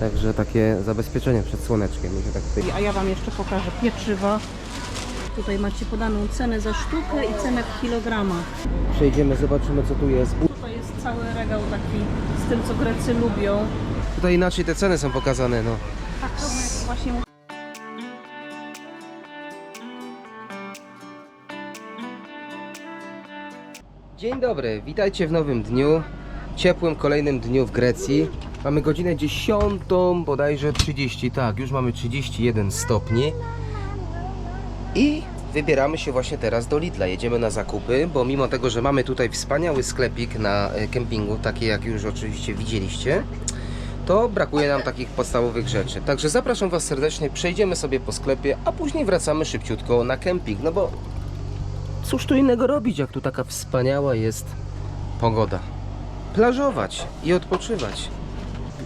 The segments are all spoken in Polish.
Także takie zabezpieczenie przed słoneczkiem. Mi się tak tutaj... A ja Wam jeszcze pokażę pieczywa. Tutaj macie podaną cenę za sztukę i cenę w kilogramach. Przejdziemy, zobaczymy co tu jest. Tutaj jest cały regał taki z tym, co Grecy lubią. Tutaj inaczej te ceny są pokazane, no. Tak, to właśnie Dzień dobry, witajcie w nowym dniu, ciepłym kolejnym dniu w Grecji. Mamy godzinę 10, bodajże 30, tak, już mamy 31 stopni. I wybieramy się właśnie teraz do Lidla. Jedziemy na zakupy, bo mimo tego, że mamy tutaj wspaniały sklepik na e, kempingu, taki jak już oczywiście widzieliście, to brakuje nam takich podstawowych rzeczy. Także zapraszam Was serdecznie, przejdziemy sobie po sklepie, a później wracamy szybciutko na kemping, no bo cóż tu innego robić, jak tu taka wspaniała jest pogoda. Plażować i odpoczywać.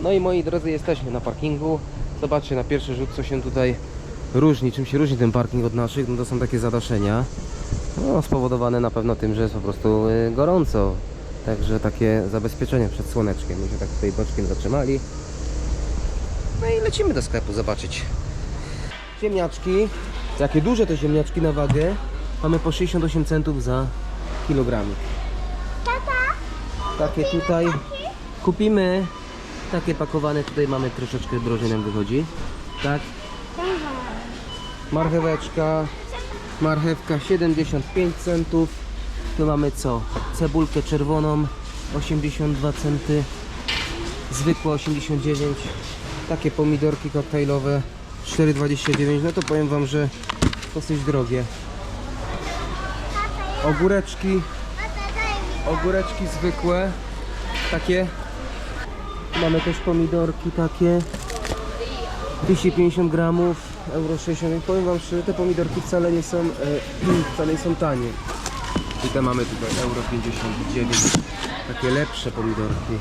No i moi drodzy, jesteśmy na parkingu. Zobaczcie na pierwszy rzut, co się tutaj różni, czym się różni ten parking od naszych. No to są takie zadaszenia. No, spowodowane na pewno tym, że jest po prostu y, gorąco. Także takie zabezpieczenie przed słoneczkiem. My się tak tutaj boczkiem zatrzymali. No i lecimy do sklepu zobaczyć. Ziemniaczki. Jakie duże te ziemniaczki na wagę. Mamy po 68 centów za kilogramik. Takie tutaj kupimy. Takie pakowane tutaj mamy troszeczkę drożej nam wychodzi. Tak? Marcheweczka. Marchewka 75 centów. Tu mamy co? Cebulkę czerwoną 82 centy. Zwykłe 89. Takie pomidorki koktajlowe 4,29. No to powiem wam, że dosyć drogie. Ogóreczki. Ogóreczki zwykłe. Takie. Mamy też pomidorki takie. 250 gramów, euro 60. Powiem wam szczerze, te pomidorki wcale nie są, e, wcale nie są tanie. I te mamy tutaj euro 59. Takie lepsze pomidorki.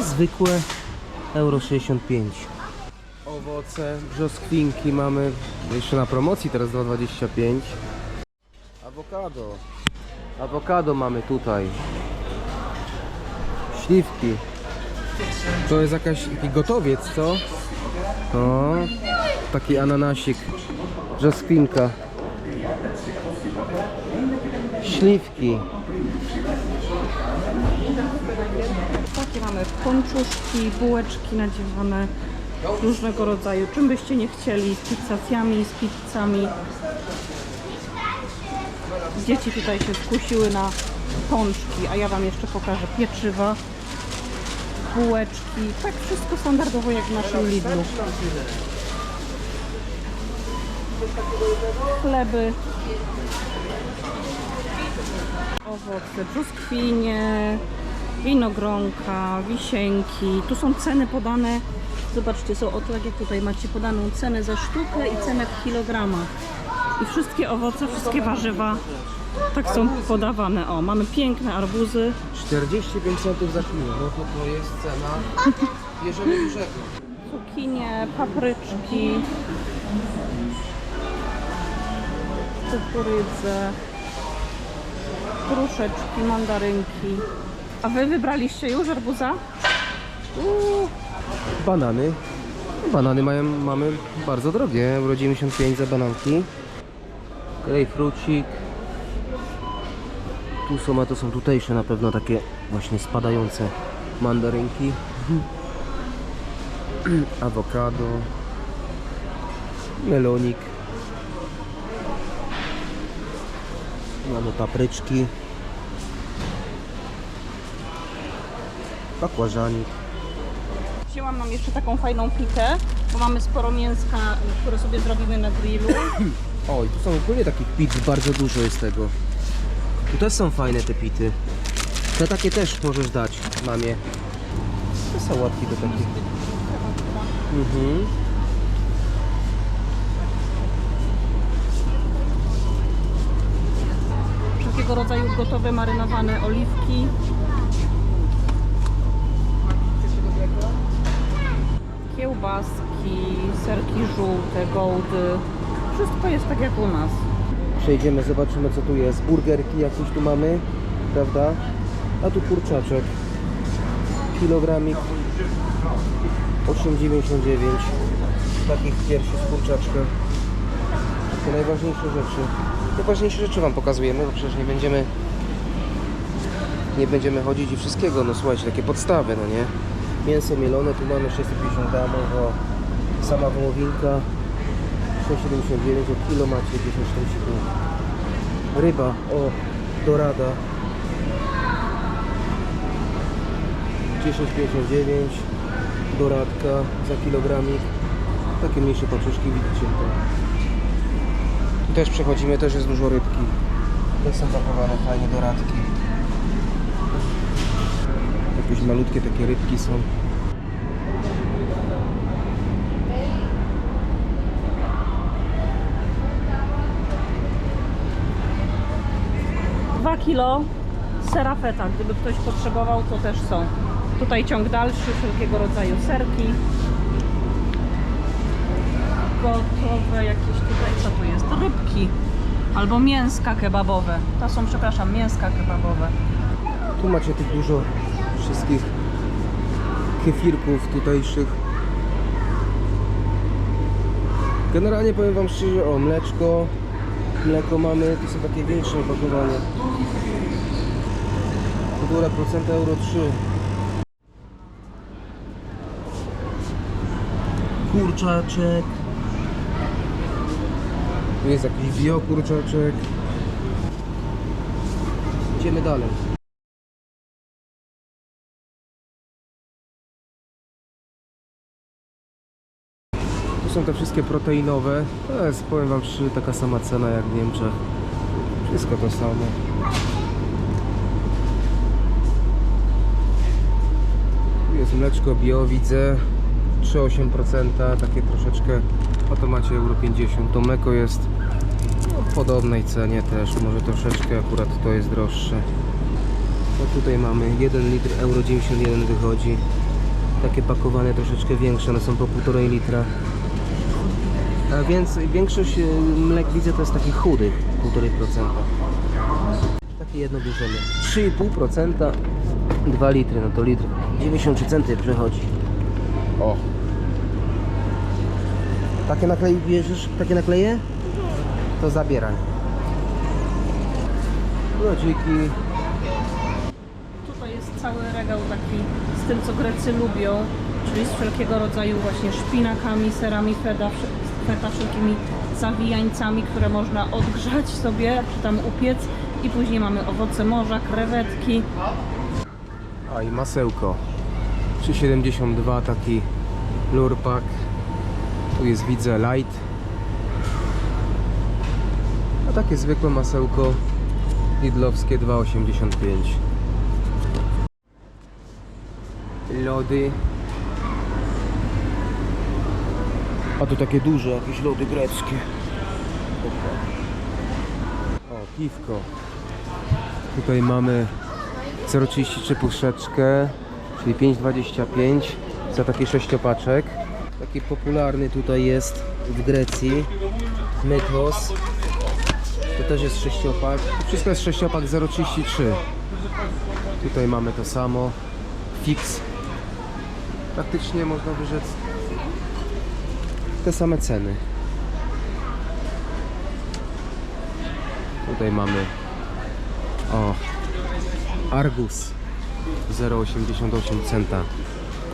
Zwykłe euro 65. Owoce, brzoskwinki mamy jeszcze na promocji, teraz 2,25. Awokado. Awokado mamy tutaj. Śliwki. To jest jakaś, taki gotowiec, co? O, taki ananasik. Brzoskwinka. Śliwki. takie mamy ponczuszki, bułeczki nadziewane różnego rodzaju. Czym byście nie chcieli, z pizzacjami, z pizzami. Dzieci tutaj się skusiły na pączki, a ja Wam jeszcze pokażę pieczywa, bułeczki. Tak wszystko standardowo jak w naszym Lidlu. Chleby. Owoce, brzoskwinie, winogronka, wisienki. Tu są ceny podane. Zobaczcie, są oto tak jak tutaj macie podaną cenę za sztukę i cenę w kilogramach. I wszystkie owoce, wszystkie warzywa tak są podawane. O, mamy piękne arbuzy. 45 centów za kilo. No to to jest cena bierzemy dużego. cukinie, papryczki, kukurydzę, gruszeczki, mandarynki. A wy wybraliście już arbuza? Uuu, Banany. Banany mają, mamy bardzo drogie. Euro 95 za bananki. Grejpfrucik. Tu są, a to są tutejsze na pewno takie właśnie spadające mandarynki. Awokado. Melonik. Mamy papryczki. Bakłażanik. Wzięłam nam jeszcze taką fajną pitę, bo mamy sporo mięska, które sobie zrobimy na grillu. O, i tu są ogólnie takich pizz, bardzo dużo jest tego. Tu też są fajne te pity. Te takie też możesz dać mamie. Te sałatki do takich. Mhm. Wszelkiego rodzaju gotowe, marynowane oliwki. Kiełbaski, serki żółte, gołdy. Wszystko jest tak jak u nas. Przejdziemy, zobaczymy co tu jest. Burgerki jakieś tu mamy, prawda? A tu kurczaczek. Kilogramik. 8,99 takich piersi z kurczaczka. Te najważniejsze rzeczy. Najważniejsze rzeczy Wam pokazujemy, bo przecież nie będziemy nie będziemy chodzić i wszystkiego, no słuchajcie, takie podstawy, no nie? Mięso mielone, tu mamy 650 gramów, sama wołowinka 6,79, o kilo macie 10,45. Ryba, o, dorada. 10,59 doradka za kilogramik. Takie mniejsze paczuszki widzicie to. Też przechodzimy, też jest dużo rybki. Są pakowane fajnie doradki. Jakieś malutkie takie rybki są kilo sera feta, gdyby ktoś potrzebował, to też są. Tutaj ciąg dalszy, wszelkiego rodzaju serki. Gotowe jakieś tutaj, co tu jest? Rybki. Albo mięska kebabowe. To są, przepraszam, mięska kebabowe. Tu macie tych dużo wszystkich kefirków tutejszych. Generalnie powiem Wam szczerze, o mleczko, mleko mamy, to są takie większe opakowania. Półtora procenta euro 3. Kurczaczek. Tu jest jakiś bio kurczaczek. Idziemy dalej. Tu są te wszystkie proteinowe. To jest, powiem Wam szczerze, taka sama cena jak w Niemczech. Wszystko to samo. Tu jest mleczko bio, widzę. 3,8%, takie troszeczkę. A to macie euro 50. To mleko jest no, w podobnej cenie też. Może troszeczkę akurat to jest droższe. No tutaj mamy 1 litr euro 91 wychodzi. Takie pakowane troszeczkę większe, one są po 1,5 litra. A więc większość y, mlek widzę to jest takich chudych, 1,5%. Takie jedno bierzemy. 3,5%, 2 litry, no to litr 93 centy przechodzi. O. Takie naklej bierzesz? Takie nakleje? To zabieraj. Lodziki. Tutaj jest cały regał taki z tym, co Grecy lubią, czyli z wszelkiego rodzaju właśnie szpinakami, serami feta, feta wszelkimi zawijańcami, które można odgrzać sobie, czy tam upiec. I później mamy owoce morza, krewetki. A i masełko. 3,72 taki lurpak tu jest widzę light. A takie zwykłe masełko lidlowskie 2,85 lody a tu takie duże jakieś lody greckie o piwko tutaj mamy 0,33 puszeczkę, czyli 5,25 za taki sześciopaczek. Taki popularny tutaj jest w Grecji Mythos. To też jest sześciopak. Wszystko jest sześciopak 0,33. Tutaj mamy to samo. Fix. Praktycznie można wyrzec te same ceny. Tutaj mamy o Argus 0,88 centa.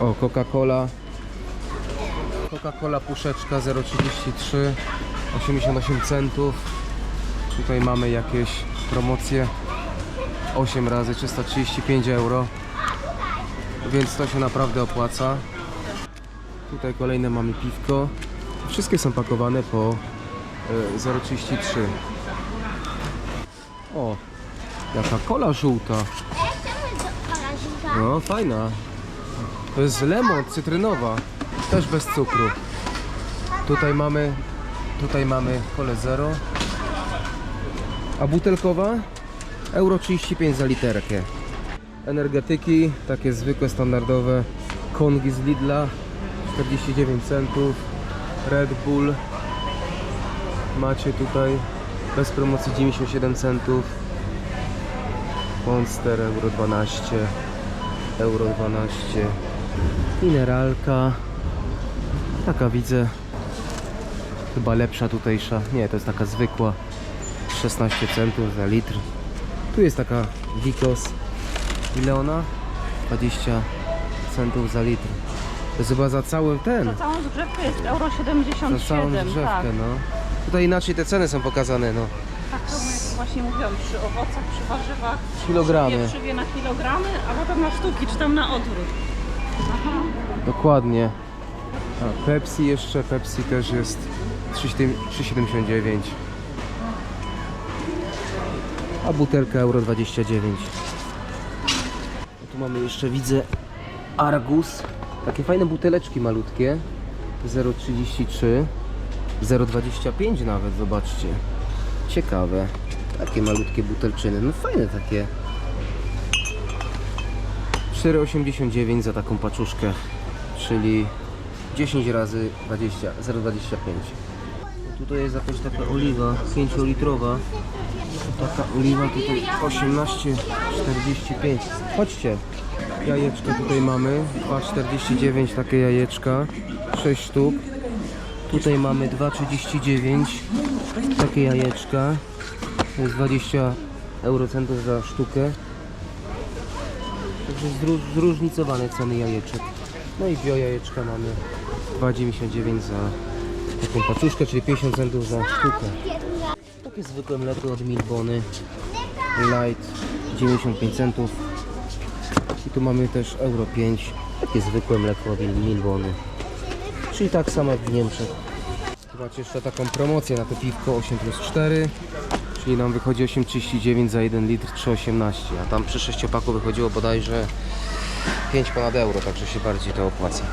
O, Coca-Cola. Coca-Cola puszeczka 0,33 88 centów. Tutaj mamy jakieś promocje 8 razy 335 euro. Więc to się naprawdę opłaca. Tutaj kolejne mamy piwko. Wszystkie są pakowane po e, 0,33. O, jaka kola żółta. No, fajna. To jest lemon, cytrynowa. Też bez cukru. Tutaj mamy, tutaj mamy kole zero. A butelkowa? Euro 35 za literkę. Energetyki, takie zwykłe, standardowe. Kongi z Lidla, 49 centów. Red Bull. Macie tutaj bez promocji 97 centów. Monster euro 12 euro 12 mineralka Taka widzę, chyba lepsza tutejsza. Nie, to jest taka zwykła. 16 centów za litr. Tu jest taka Vikos. Ile ona? 20 centów za litr. To jest chyba za cały ten. Za całą zgrzewkę jest euro 77, Za całą drzewkę, tak. no. Tutaj inaczej te ceny są pokazane, no. Tak jak właśnie mówiłam, przy owocach, przy warzywach. Kilogramy. Przy wieprzywie na kilogramy, a potem na sztuki, czy tam na odwrót. Aha. Dokładnie. A Pepsi jeszcze, Pepsi też jest 3,79. A butelka euro 29. A tu mamy jeszcze, widzę, Argus. Takie fajne buteleczki malutkie. 0,33. 0,25 nawet, zobaczcie. Ciekawe. Takie malutkie butelczyny. No fajne takie. 4,89 za taką paczuszkę, czyli 10 razy 20, 0,25. Tutaj jest jakaś taka oliwa 5-litrowa. Taka oliwa tutaj 18,45. Chodźcie. Jajeczka tutaj mamy. 2,49 takie jajeczka. 6 sztuk. Tutaj mamy 2,39 takie jajeczka. To jest 20 eurocentów za sztukę. Także zró- zróżnicowane ceny jajeczek. No i bio jajeczka mamy 2,99 za taką paczuszkę, czyli 50 centów za sztukę. Takie zwykłe mleko od Milbony. Light 95 centów. I tu mamy też euro 5. Takie zwykłe mleko od Milbony. Czyli tak samo jak w Niemczech. Tu macie jeszcze taką promocję na to piwko 8 plus 4. Czyli nam wychodzi 8,39 za 1 litr 3,18, a tam przy sześciopaku wychodziło bodajże 5 ponad euro, także się bardziej to opłaca.